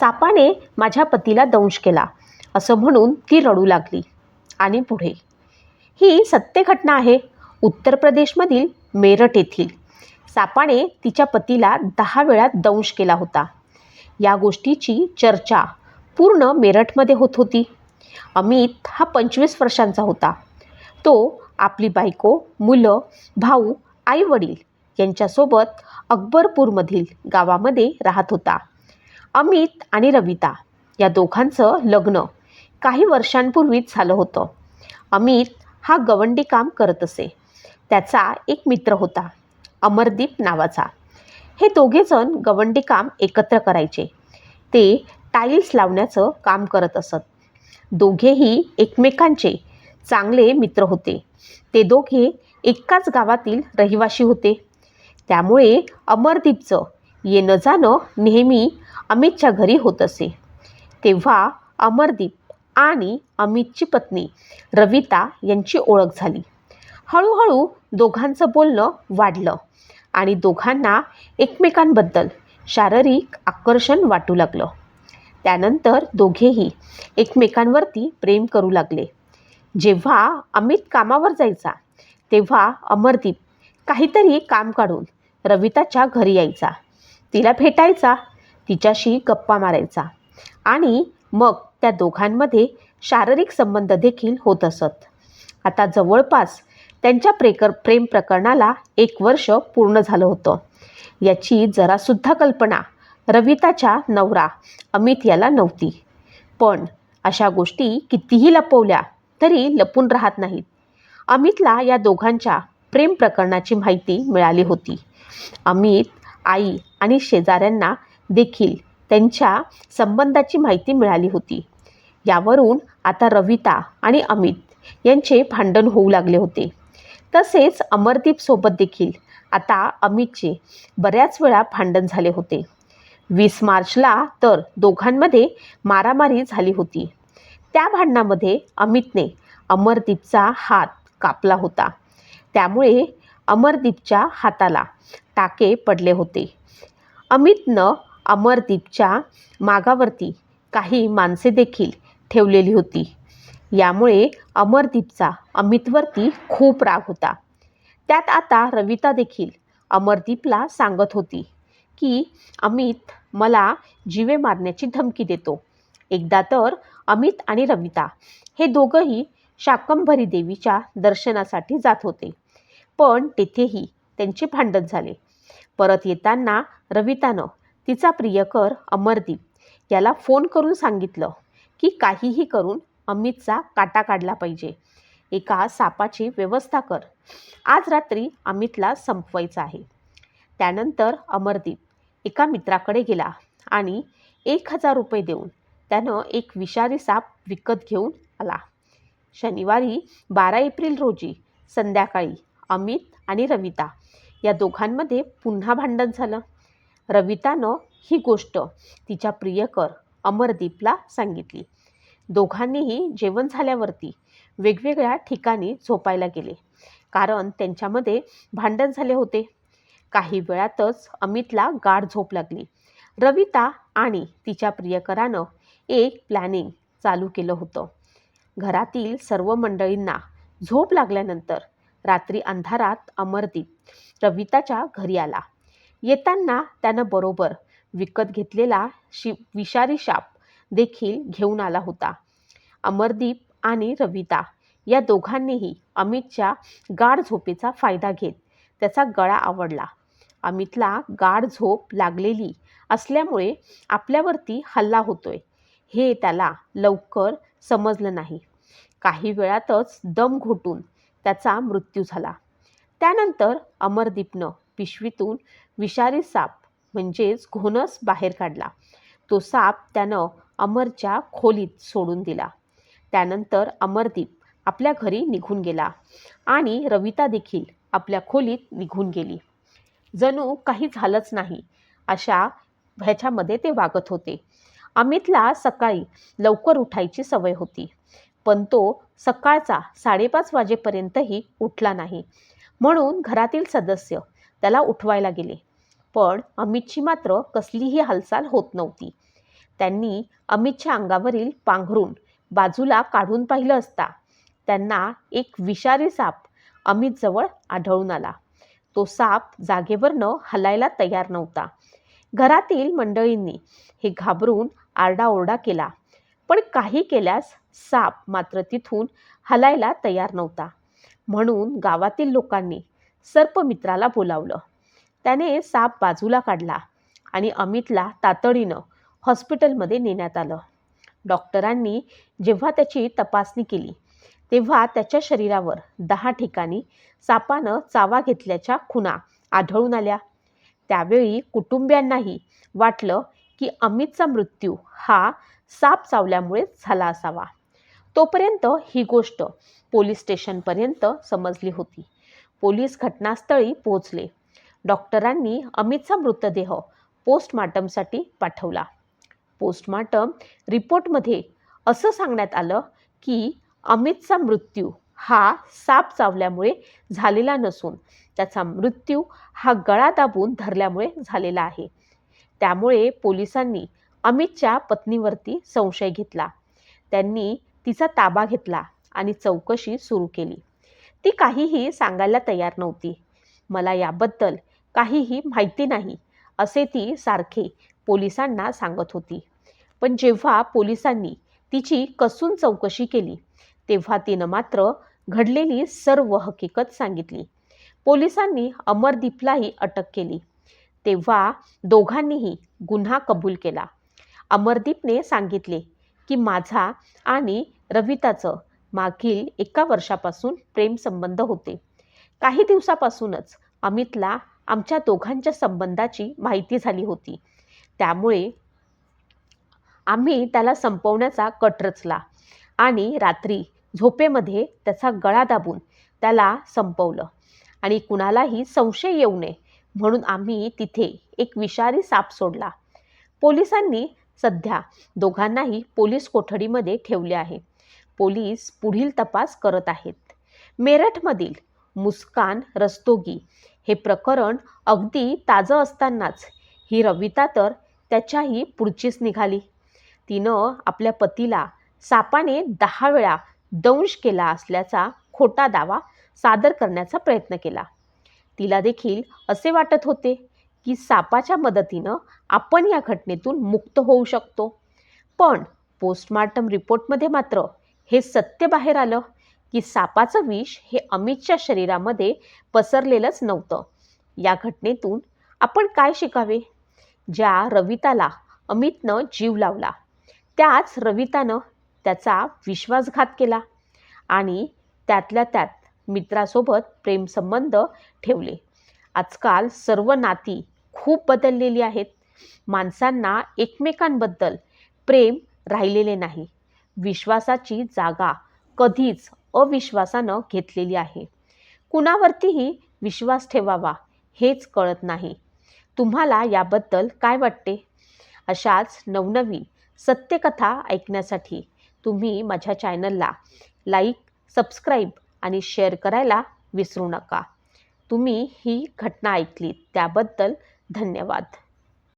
सापाने माझ्या पतीला दंश केला. असं म्हणून ती रडू लागली. आणि पुढे. ही सत्य घटना आहे. उत्तर प्रदेशमधील मेरठ येथील. सापाने तिच्या पतीला दहा वेळा दंश केला होता. या गोष्टीची चर्चा पूर्ण मेरठमध्ये होत होती. अमित हा पंचवीस वर्षांचा होता. तो आपली बायको मुलं भाऊ आई वडील यांच्यासोबत अकबरपूरमधील गावामध्ये राहत होता. अमित आणि रविता या दोघांचं लग्न काही वर्षांपूर्वीच झालं होतं. अमित हा गवंडी काम करत असे. त्याचा एक मित्र होता अमरदीप नावाचा. हे दोघेजण गवंडी काम एकत्र करायचे. ते टाईल्स लावण्याचं काम करत असत. दोघेही एकमेकांचे चांगले मित्र होते. ते दोघे एकाच गावातील रहिवाशी होते. त्यामुळे अमरदीपचं येणं जाणं नेहमी अमितच्या घरी होत असे. तेव्हा अमरदीप आणि अमितची पत्नी रविता यांची ओळख झाली. हळूहळू दोघांचं बोलणं वाढलं आणि दोघांना एकमेकांबद्दल शारीरिक आकर्षण वाटू लागलं. त्यानंतर दोघेही एकमेकांवरती प्रेम करू लागले. जेव्हा अमित कामावर जायचा तेव्हा अमरदीप काहीतरी काम काढून रविताच्या घरी यायचा. तिला भेटायचा तिच्याशी गप्पा मारायचा. आणि मग त्या दोघांमध्ये शारीरिक संबंध देखील होत असत. आता जवळपास त्यांच्या प्रेकर प्रेम प्रकरणाला एक वर्ष पूर्ण झालं होतं. याची जरासुद्धा कल्पना रविताच्या नवरा अमित याला नव्हती. पण अशा गोष्टी कितीही लपवल्या तरी लपून राहत नाहीत. अमितला या दोघांच्या प्रेम प्रकरणाची माहिती मिळाली होती. अमित आई आणि शेजाऱ्यांना देखील त्यांच्या संबंधाची माहिती मिळाली होती. यावरून आता रविता आणि अमित यांचे भांडण होऊ लागले होते. तसेच अमरदीपसोबत देखील आता अमितचे बऱ्याच वेळा भांडण झाले होते. वीस मार्चला तर दोघांमध्ये मारामारी झाली होती. त्या भांडणामध्ये अमितने अमरदीपचा हात कापला होता. त्यामुळे अमरदीपच्या हाताला टाके पडले होते. अमितनं अमरदीपच्या मागावरती काही माणसे देखील ठेवलेली होती. यामुळे अमरदीपचा अमितवरती खूप राग होता. त्यात आता रविता देखील अमरदीपला सांगत होती की अमित मला जीवे मारण्याची धमकी देतो. एकदा तर अमित आणि रविता हे दोघंही शाकंभरी देवीच्या दर्शनासाठी जात होते. पण तेथेही त्यांचे भांडण झाले. परत येताना रवितानं तिचा प्रियकर अमरदीप याला फोन करून सांगितलं की काहीही करून अमितचा काटा काढला पाहिजे. एका सापाची व्यवस्था कर. आज रात्री अमितला संपवायचं आहे. त्यानंतर अमरदीप एका मित्राकडे गेला आणि एक हजार रुपये देऊन त्यानं एक विषारी साप विकत घेऊन आला. शनिवारी बारा एप्रिल रोजी संध्याकाळी अमित आणि रविता या दोघांमध्ये पुन्हा भांडण झालं. रवितानं ही गोष्ट तिच्या प्रियकर अमरदीपला सांगितली. दोघांनीही जेवण झाल्यावरती वेगवेगळ्या ठिकाणी झोपायला गेले. कारण त्यांच्यामध्ये भांडण झाले होते. काही वेळातच अमितला गाढ झोप लागली. रविता आणि तिच्या प्रियकरानं एक प्लॅनिंग चालू केलं होतं. घरातील सर्व मंडळींना झोप लागल्यानंतर रात्री अंधारात अमरदीप रविताच्या घरी आला. येताना त्यानं बरोबर विकत घेतलेला शि विषारी शाप देखील घेऊन आला होता. अमरदीप आणि रविता या दोघांनीही अमितच्या गाढ झोपेचा फायदा घेत त्याचा गळा आवडला. अमितला गाढ झोप लागलेली असल्यामुळे आपल्यावरती हल्ला होतोय. हे त्याला लवकर समजलं नाही. काही वेळातच दम घोटून त्याचा मृत्यू झाला. त्यानंतर अमरदीपनं पिशवीतून विषारी साप म्हणजेच घोणस बाहेर काढला. तो साप त्यानं अमरच्या खोलीत सोडून दिला. त्यानंतर अमरदीप आपल्या घरी निघून गेला आणि रविता देखील आपल्या खोलीत निघून गेली. जणू काही झालंच नाही अशा ह्याच्यामध्ये ते वागत होते. अमितला सकाळी लवकर उठायची सवय होती. पण तो सकाळचा साडेपाच वाजेपर्यंतही उठला नाही. म्हणून घरातील सदस्य त्याला उठवायला गेले. पण अमितची मात्र कसलीही हालचाल होत नव्हती. त्यांनी अमितच्या अंगावरील पांघरून बाजूला काढून पाहिलं असता त्यांना एक विषारी साप अमितजवळ आढळून आला. तो साप जागेवर न हलायला तयार नव्हता. घरातील मंडळींनी हे घाबरून आरडाओरडा केला. पण काही केल्यास साप मात्र तिथून हलायला तयार नव्हता. म्हणून गावातील लोकांनी सर्पमित्राला बोलावलं. त्याने साप बाजूला काढला आणि अमितला तातडीनं हॉस्पिटलमध्ये नेण्यात आलं. डॉक्टरांनी जेव्हा त्याची तपासणी केली तेव्हा त्याच्या शरीरावर दहा ठिकाणी सापानं चावा घेतल्याच्या खुणा आढळून आल्या. त्यावेळी कुटुंबियांनाही वाटलं की अमितचा मृत्यू हा साप चावल्यामुळे झाला असावा. तोपर्यंत ही गोष्ट पोलीस स्टेशनपर्यंत समजली होती. पोलीस घटनास्थळी पोहोचले. डॉक्टरांनी अमितचा मृतदेह पोस्टमार्टमसाठी पाठवला. पोस्टमार्टम रिपोर्टमध्ये असं सांगण्यात आलं की अमितचा मृत्यू हा साप चावल्यामुळे झालेला नसून त्याचा मृत्यू हा गळा दाबून धरल्यामुळे झालेला आहे. त्यामुळे पोलिसांनी अमितच्या पत्नीवरती संशय घेतला. त्यांनी तिचा ताबा घेतला आणि चौकशी सुरू केली. ती काहीही सांगायला तयार नव्हती. मला याबद्दल काहीही माहिती नाही असे ती सारखे पोलिसांना सांगत होती. पण जेव्हा पोलिसांनी तिची कसून चौकशी केली तेव्हा तिनं मात्र घडलेली सर्व हकीकत सांगितली. पोलिसांनी अमरदीपलाही अटक केली. तेव्हा दोघांनीही गुन्हा कबूल केला. अमरदीपने सांगितले की माझा आणि रविताचं मागील एका वर्षापासून प्रेमसंबंध होते. काही दिवसापासूनच अमितला आमच्या दोघांच्या संबंधाची माहिती झाली होती. त्यामुळे आम्ही त्याला संपवण्याचा कट रचला आणि रात्री झोपेमध्ये त्याचा गळा दाबून त्याला संपवलं. आणि कुणालाही संशय येऊ नये म्हणून आम्ही तिथे एक विषारी साप सोडला. पोलिसांनी सध्या दोघांनाही पोलीस कोठडीमध्ये ठेवले आहे. पोलीस पुढील तपास करत आहेत. मेरठमधील मुस्कान रस्तोगी हे प्रकरण अगदी ताजं असतानाच ही रविता तर त्याच्याही पुढचीच निघाली. तिनं आपल्या पतीला सापाने दहा वेळा दंश केला असल्याचा खोटा दावा सादर करण्याचा प्रयत्न केला. तिला देखील असे वाटत होते. की सापाच्या मदतीनं आपण या घटनेतून मुक्त होऊ शकतो. पण पोस्टमार्टम रिपोर्टमध्ये मात्र हे सत्य बाहेर आलं की सापाचं विष हे अमितच्या शरीरामध्ये पसरलेलंच नव्हतं. या घटनेतून आपण काय शिकावे? ज्या रविताला अमितनं जीव लावला त्याच रवितानं त्याचा विश्वासघात केला आणि त्यातल्या त्यात मित्रासोबत प्रेमसंबंध ठेवले. आजकाल सर्व नाती खूप बदललेली आहेत. माणसांना एकमेकांबद्दल प्रेम राहिलेले नाही. विश्वासाची जागा कधीच अविश्वासानं घेतलेली आहे. कुणावरतीही विश्वास ठेवावा हेच कळत नाही. तुम्हाला याबद्दल काय वाटते? अशाच नवनवीन सत्यकथा ऐकण्यासाठी तुम्ही माझ्या चॅनलला लाईक सबस्क्राईब आणि शेअर करायला विसरू नका. तुम्ही ही घटना ऐकली त्याबद्दल धन्यवाद.